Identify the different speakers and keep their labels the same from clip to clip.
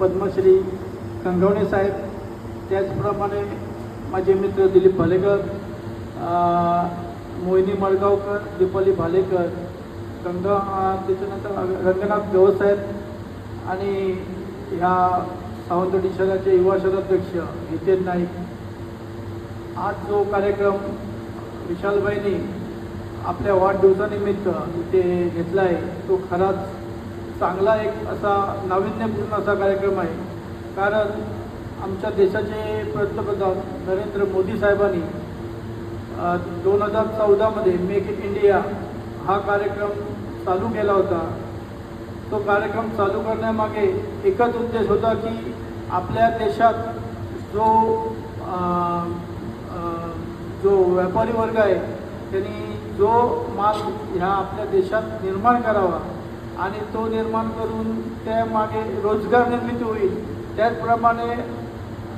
Speaker 1: पद्मश्री कंगवणे साहेब त्याचप्रमाणे माझे मित्र दिलीप भालेकर मोहिनी मडगावकर दीपाली भालेकर गंगा त्याच्यानंतर रंगनाथ गवसाहेब आणि ह्या सावंतवाडी शहराचे युवा शहराध्यक्ष हितेन नाईक. आज जो कार्यक्रम विशालबाईंनी आपल्या वाढदिवसानिमित्त इथे घेतला आहे तो खराच चांगला एक असा नाविन्यपूर्ण असा कार्यक्रम आहे. कारण आमच्या देशाचे पंतप्रधान नरेंद्र मोदी साहेबांनी दोन हजार चौदामध्ये मेक इन इंडिया हा कार्यक्रम चालू केला होता. तो कार्यक्रम चालू करण्यामागे एकच उद्देश होता की आपल्या देशात जो आ, आ, जो व्यापारी वर्ग आहे त्यांनी जो माल ह्या आपल्या देशात निर्माण करावा. आणि तो निर्माण करून त्यामागे रोजगार निर्मिती होईल. त्याचप्रमाणे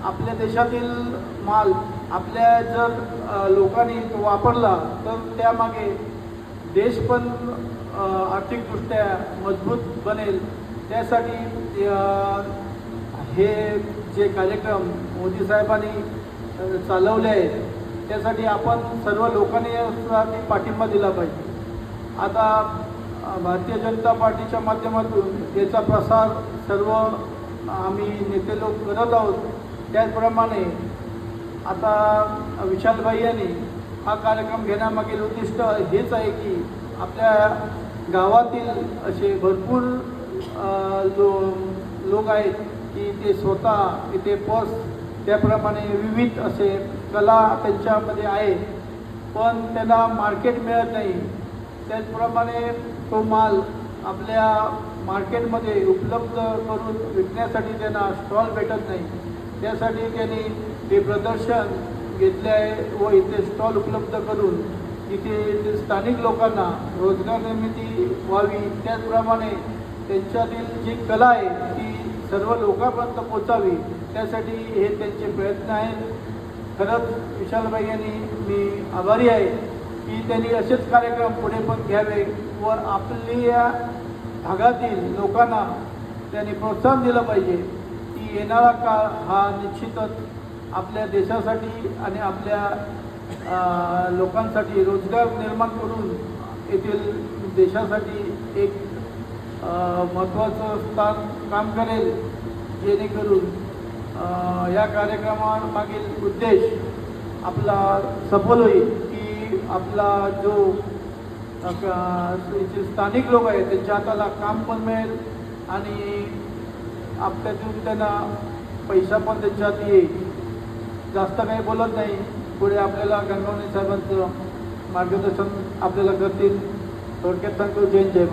Speaker 1: आपल्या देशातील माल आपल्या जर लोकांनी तो वापरला तर त्यामागे देश पण आर्थिकदृष्ट्या मजबूत बनेल. त्यासाठी हे जे कार्यक्रम मोदी साहेबांनी चालवले आहेत त्यासाठी आपण सर्व लोकांनी यासाठी पाठिंबा दिला पाहिजे. आता भारतीय जनता पार्टीच्या माध्यमातून याचा प्रसार सर्व आम्ही नेते लोक करत आहोत. त्याचप्रमाणे आता विशालभाई यांनी हा कार्यक्रम घेण्यामागील उद्दिष्ट हेच आहे की आपल्या गावातील असे भरपूर लो लोक आहेत की ते स्वतः इथे पस त्याप्रमाणे विविध असे कला त्यांच्यामध्ये आहे पण त्यांना मार्केट मिळत नाही. त्याचप्रमाणे तो माल आपल्या मार्केटमध्ये उपलब्ध करून विकण्यासाठी त्यांना स्टॉल भेटत नाही. त्यासाठी त्यांनी हे प्रदर्शन घेतले आहे व इथे स्टॉल उपलब्ध करून इथे स्थानिक लोकांना रोजगार निर्मिती व्हावी. त्याचप्रमाणे त्यांच्यातील जी कला आहे ती सर्व लोकांपर्यंत पोचावी त्यासाठी हे त्यांचे प्रयत्न आहेत. खरंच विशालबाई यांनी मी आभारी आहे. की त्यांनी असेच कार्यक्रम पुढे पण घ्यावे व आपल्या भागातील लोकांना त्यांनी प्रोत्साहन दिलं पाहिजे. की येणारा काळ हा निश्चितच आपल्या देशासाठी आणि आपल्या लोकांसाठी रोजगार निर्माण करून येथील देशासाठी एक महत्त्वाचं स्थान काम करेल. जेणेकरून या कार्यक्रमामागील उद्देश आपला सफल होईल. की आपला जो जे स्थानिक लोक आहेत त्यांच्या हाताला काम पण मिळेल आणि आपल्यातून त्यांना पैसा पण त्यांच्यात येईल. जास्त काही बोलत नाही. पुढे आपल्याला गंगावणे साहेबांचं मार्गदर्शन आपल्याला करतील. थोडक्यात सांगतो जैन जय